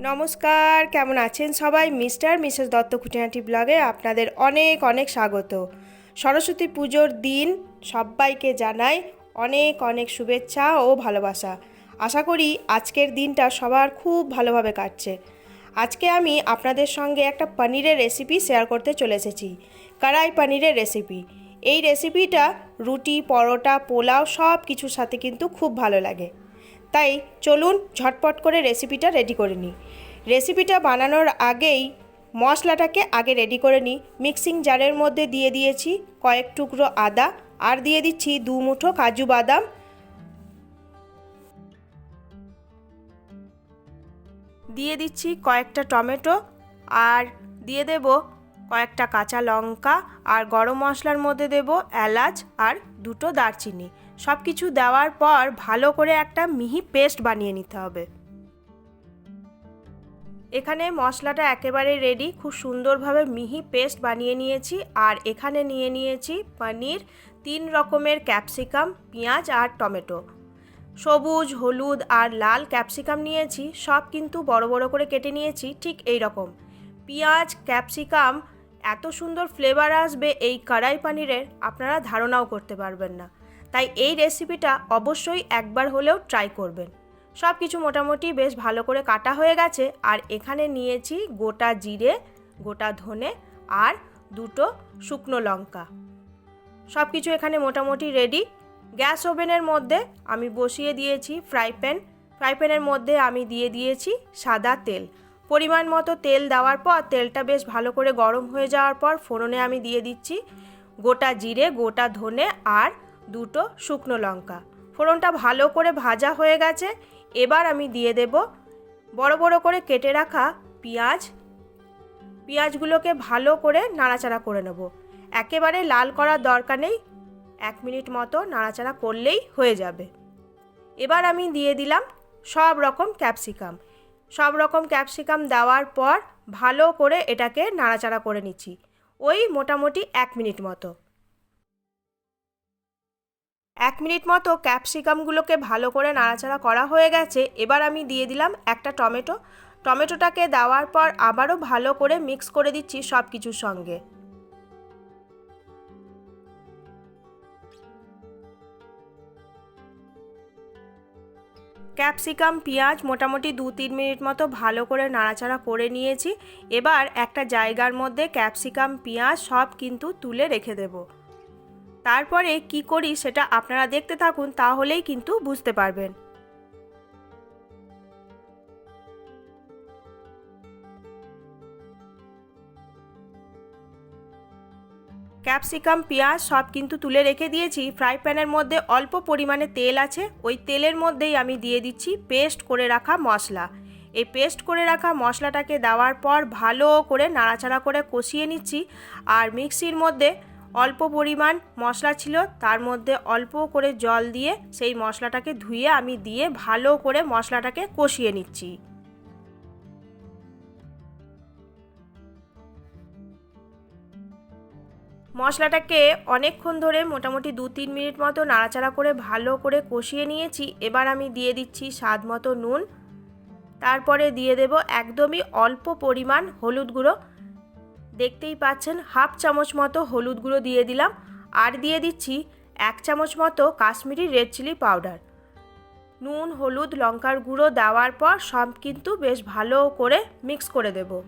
নমস্কার, কেমন আছেন সবাই? মিস্টার, মিসেস দত্ত খুঁটিনাটি ব্লগে আপনাদের অনেক অনেক স্বাগত। সরস্বতী পুজোর দিন সবাইকে জানাই অনেক অনেক শুভেচ্ছা ও ভালোবাসা। আশা করি আজকের দিনটা সবার খুব ভালোভাবে কাটছে। আজকে আমি আপনাদের সঙ্গে একটা পনিরের রেসিপি শেয়ার করতে চলে এসেছি কড়াই পনিরের রেসিপি এই রেসিপিটা রুটি, পরোটা, পোলাও সব কিছুর সাথে কিন্তু খুব ভালো লাগে। তাই চলুন ঝটপট করে রেসিপিটা রেডি করে নিই। রেসিপিটা বানানোর আগেই মশলাটাকে আগে রেডি করে নিই। মিক্সিং জারের মধ্যে দিয়ে দিয়েছি কয়েক টুকরো আদা আর দিয়ে দিচ্ছি দু মুঠো কাজু বাদাম। দিয়ে দিচ্ছি কয়েকটা টমেটো আর দিয়ে দেব কয়েকটা কাঁচা লঙ্কা আর গরম মশলার মধ্যে দেব এলাচ আর দুটো দারচিনি। সব কিছু দেওয়ার পর ভালো করে একটা মিহি পেস্ট বানিয়ে নিতে হবে। এখানে মশলাটা একেবারে রেডি খুব সুন্দরভাবে মিহি পেস্ট বানিয়ে নিয়েছি। আর এখানে নিয়ে নিয়েছি পনির, তিন রকমের ক্যাপসিকাম, পেঁয়াজ আর টমেটো। সবুজ, হলুদ আর লাল ক্যাপসিকাম নিয়েছি, সব কিন্তু বড় বড় করে কেটে নিয়েছি, ঠিক এই রকম পেঁয়াজ, ক্যাপসিকাম এত সুন্দর ফ্লেভার আসবে এই কড়াই পানিরের, আপনারা ধারণাও করতে পারবেন না। তাই এই রেসিপিটা অবশ্যই একবার হলেও ট্রাই করবেন। সব কিছু মোটামুটি বেশ ভালো করে কাটা হয়ে গেছে, আর এখানে নিয়েছি গোটা জিরে, গোটা ধনে, আর দুটো শুকনো লঙ্কা। সব কিছু এখানে মোটামুটি রেডি গ্যাস ওভেনের মধ্যে আমি বসিয়ে দিয়েছি ফ্রাই প্যান ফ্রাই প্যানের মধ্যে আমি দিয়ে দিয়েছি সাদা তেল। পরিমাণ মতো তেল দেওয়ার পর তেলটা বেশ ভালো করে গরম হয়ে যাওয়ার পর ফোড়নে আমি দিয়ে দিচ্ছি গোটা জিরে, গোটা ধনে আর দুটো শুকনো লঙ্কা। ফোড়নটা ভালো করে ভাজা হয়ে গেছে। এবার আমি দিয়ে দেব বড় বড় করে কেটে রাখা পেঁয়াজ। পেঁয়াজগুলোকে ভালো করে নাড়াচাড়া করে নেব। একেবারে লাল করার দরকার নেই। এক মিনিট মতো নাড়াচাড়া করলেই হয়ে যাবে। এবার আমি দিয়ে দিলাম সব রকম ক্যাপসিকাম। সব রকম ক্যাপসিকাম দেওয়ার পর ভালো করে এটাকে নাড়াচাড়া করে নিচ্ছি। ওই মোটামুটি এক মিনিট মতো। এক মিনিট মতো ক্যাপসিকামগুলোকে ভালো করে নাড়াচাড়া করা হয়ে গেছে। এবার আমি দিয়ে দিলাম একটা টমেটো। টমেটোটাকে দেওয়ার পর আবারও ভালো করে মিক্স করে দিচ্ছি সব কিছুর সঙ্গে। ক্যাপসিকাম, পেঁয়াজ মোটামুটি দু তিন মিনিট মতো ভালো করে নাড়াচাড়া করে নিয়েছি। এবার একটা জায়গার মধ্যে ক্যাপসিকাম, পেঁয়াজ সব কিন্তু তুলে রেখে দেব। তারপরে কি করি সেটা আপনারা দেখতে থাকুন, তাহলেই কিন্তু বুঝতে পারবেন। ক্যাপসিকাম, পেঁয়াজ সব কিন্তু তুলে রেখে দিয়েছি। ফ্রাই প্যানের মধ্যে অল্প পরিমাণে তেল আছে। ওই তেলের মধ্যেই আমি দিয়ে দিচ্ছি পেস্ট করে রাখা মশলা। এই পেস্ট করে রাখা মশলাটাকে দেওয়ার পর ভালো করে নাড়াচাড়া করে কষিয়ে নিচ্ছি। আর মিক্সির মধ্যে অল্প পরিমাণ মশলা ছিল, তার মধ্যে অল্প করে জল দিয়ে সেই মশলাটাকে ধুয়ে আমি দিয়ে ভালো করে মশলাটাকে কষিয়ে নিচ্ছি। মশলাটাকে অনেকক্ষণ ধরে মোটামুটি দু তিন মিনিট মতো নাড়াচাড়া করে ভালো করে কষিয়ে নিয়েছি। এবার আমি দিয়ে দিচ্ছি স্বাদ মতো নুন। তারপরে দিয়ে দেব একদমই অল্প পরিমাণ হলুদ গুঁড়ো। দেখতেই পাচ্ছেন, হাফ চামচ মতো হলুদ গুঁড়ো দিয়ে দিলাম। আর দিয়ে দিচ্ছি এক চামচ মতো কাশ্মীরি রেড চিলি পাউডার। নুন, হলুদ, লঙ্কার গুঁড়ো দেওয়ার পর সব কিন্তু বেশ ভালো করে মিক্স করে দেবো।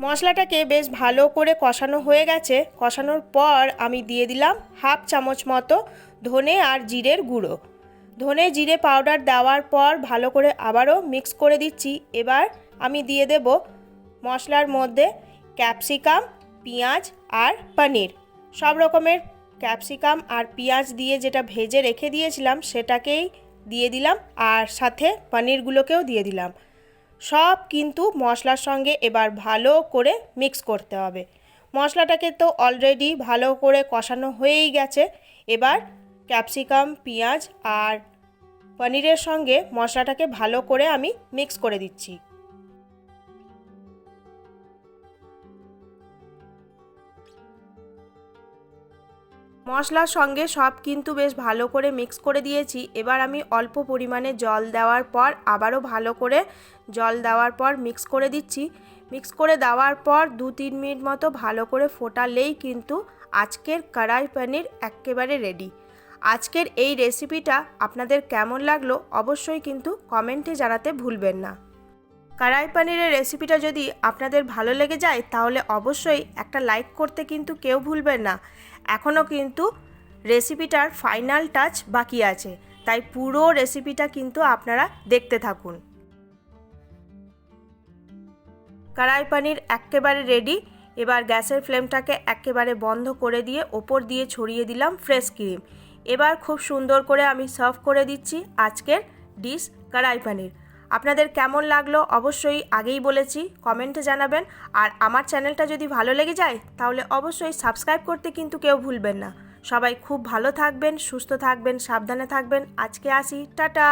মশলাটাকে বেশ ভালো করে কষানো হয়ে গেছে। কষানোর পর আমি দিয়ে দিলাম হাফ চামচ মতো ধনে আর জিরের গুঁড়ো। ধনে জিরে পাউডার দেওয়ার পর ভালো করে আবারও মিক্স করে দিচ্ছি। এবার আমি দিয়ে দেব মশলার মধ্যে ক্যাপসিকাম, পেঁয়াজ আর পনির। সব রকমের ক্যাপসিকাম আর পেঁয়াজ দিয়ে যেটা ভেজে রেখে দিয়েছিলাম সেটাকেই দিয়ে দিলাম আর সাথে পনিরগুলোকেও দিয়ে দিলাম। সব কিন্তু মশলার সঙ্গে এবার ভালো করে মিক্স করতে হবে। মশলাটাকে তো অলরেডি ভালো করে কষানো হয়েই গেছে। এবার ক্যাপসিকাম পেঁয়াজ আর পনিরের সঙ্গে মশলাটাকে ভালো করে আমি মিক্স করে দিচ্ছি। মশলার সঙ্গে সব কিন্তু বেশ ভালো করে মিক্স করে দিয়েছি। এবার আমি অল্প পরিমাণে জল দেওয়ার পর আবারও ভালো করে জল দেওয়ার পর মিক্স করে দিচ্ছি। মিক্স করে দেওয়ার পর দু তিন মিনিট মতো ভালো করে ফোটালেই কিন্তু আজকের কড়াই পনির একেবারে রেডি আজকের এই রেসিপিটা আপনাদের কেমন লাগল অবশ্যই কিন্তু কমেন্টে জানাতে ভুলবেন না। কড়াই পনিরের রেসিপিটা যদি আপনাদের ভালো লেগে যায় তাহলে অবশ্যই একটা লাইক করতে কিন্তু কেউ ভুলবেন না। এখনও কিন্তু রেসিপিটার ফাইনাল টাচ বাকি আছে। তাই পুরো রেসিপিটা কিন্তু আপনারা দেখতে থাকুন। কড়াই পানির একেবারে রেডি এবার গ্যাসের ফ্লেমটাকে একেবারে বন্ধ করে দিয়ে ওপর দিয়ে ছড়িয়ে দিলাম ফ্রেশ ক্রিম এবার খুব সুন্দর করে আমি সার্ভ করে দিচ্ছি আজকের ডিশ কড়াই পনির। আপনাদের কেমন লাগল অবশ্যই আগেই বলেছি, কমেন্টে জানাবেন। আর আমার চ্যানেলটা যদি ভালো লেগে যায়, তাহলে অবশ্যই সাবস্ক্রাইব করতে কিন্তু কেউ ভুলবেন না। সবাই খুব ভালো থাকবেন, সুস্থ থাকবেন, সাবধানে থাকবেন। আজকে আসি, টাটা!